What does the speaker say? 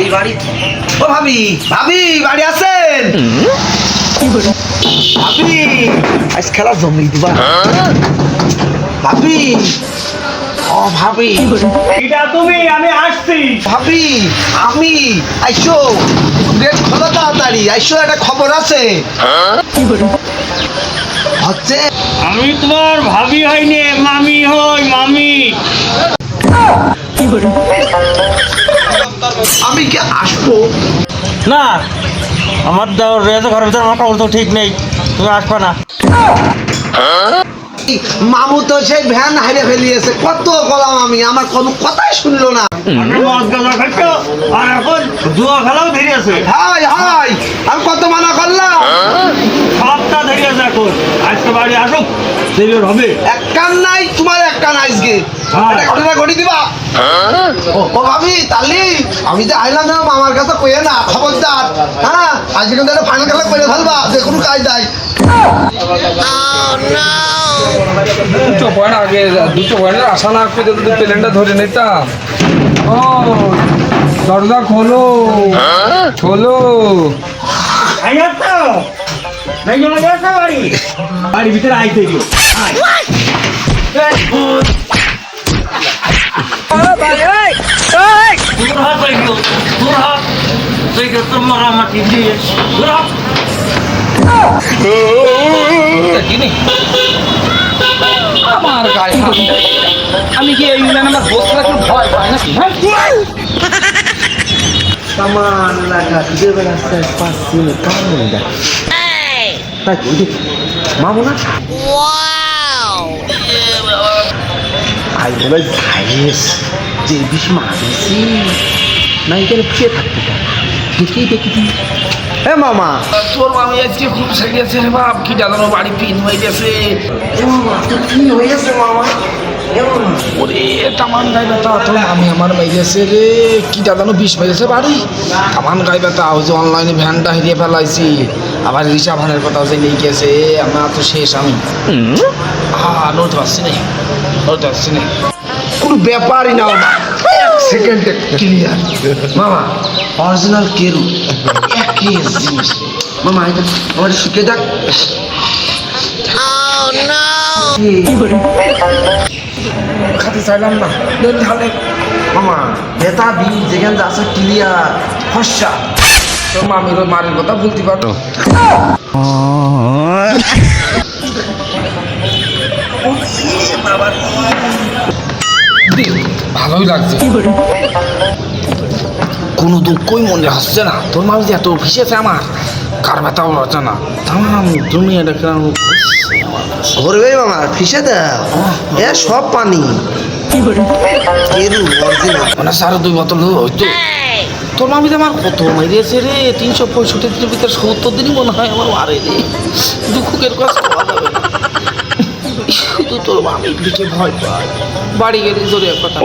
এই বাড়ি ও ভাবি ভাবি বাড়ি আছেন ভাবি আজ খেলা জমি দিবা। ভাবি ও ভাবি। এটা তুমি আমি আসছি। ভাবি আমি আইসো। গেট খোলো তাড়াতাড়ি আইসো একটা খবর আছে। হচ্ছে। আমি তোমার ভাবি হইনি মামি হই মামি। আমি কি আসব? না আমার রেজে ঘরের ভিতরে আমার কাপড় তো ঠিক নেই। তুমি আসবে না। মামু তো সেই ভ্যান হারিয়ে ফেলিয়েছে কত গলাম আমি আমার কোনো কথাই শুনলো না। আর এখন জুয়া খেলাও ধরে আছে হাই হাই আমি কত মানা করলাম সবটা ধরে আছে এখন আজকে বাড়ি আসুক সেরিয়র হবে। এক কান নাই তোমার এক কান আজকে। হ্যাঁ। একটা ঘটনা ঘটি দিবা? ও ভাবি তালি আমি যে আইলাম না আমার কাছে কইয়ে না খবরদার। হ্যাঁ আজকে কিন্তু একটা ফাইনাল খেলা করে ফেলবা যে কোনো কাজ নাই। দুটো পয়েন্ট আগে দুটো পয়েন্টের আশা না যদি প্লেনটা ধরে নিতাম। ও দরজা খোলো। খোলো। তো। নাই জমা যাচ্ছে বাড়ি। বাড়ির ভিতরে আইতে দিও দূর হাত বাইকো দূর হাত বাইকো তোমার মাটি দিয়ে কিনি আমার গায়ে আমি কি এই আমার দোষ রাখলে ভয় পাই নাকি? হ্যাঁ? সামান লাগা দিবে রাস্তা পাঁচ কামন দেয়। তাই কই মামু না? আই বলে ভাইস যে বিষ মারিছি নাই কেন ফিরে থাকতে দেখি দেখি হ্যাঁ মামা। তোর মামি আজকে খুব গেছে বাপ কি জানো বাড়ি পিন হয়ে গেছে। এ মামা তো কি হয়ে গেছে মামা। ওরে তামান গায়ে ব্যথা তোর মামি আমার মেরেছে রে কি জানো বিষ মেরেছে বাড়ি। তামান গায়ে ব্যথা ওই যে অনলাইনে ভ্যানটা হারিয়ে ফেলাইছি। আবার রিসা ভানের কথা যে নিয়ে গেছে আমার তো শেষ আমি। হ্যাঁ নড়তে পারছি না নড়তে পারছি না। কোনো ব্যাপারই না মামা এক সেকেন্ডে ক্লিয়ার মামা অরিজিনাল কেরু একই জিনিস। মামা এটা আমার শিখে যাক। খাতে চাইলাম না। দেন তাহলে মামা বি যেখানে যাচ্ছে ক্লিয়ার। ফর্সা তো মামির মারের কথা বলতে পারো। ভালোই লাগছে। কোনো দুঃখই মনে হচ্ছে না। তোর মানুষ এত ভিসেছে আমার। কার ব্যথাও হচ্ছে না তাম তুমি এটা কেন ধরবে মামা ফিসে দাও। এ সব পানি। মানে সাড়ে দুই বোতল হইতো তোর মামি তো আমার কত মেরেছে রে তিনশো পঁয়ষট্টি দিনের ভিতরে সত্তর দিনই মনে হয় আমার মারে রে। দুঃখের করা শুধু তোর মামির দিকে ভয় পায়। বাড়ি গেলে জোরে কথা।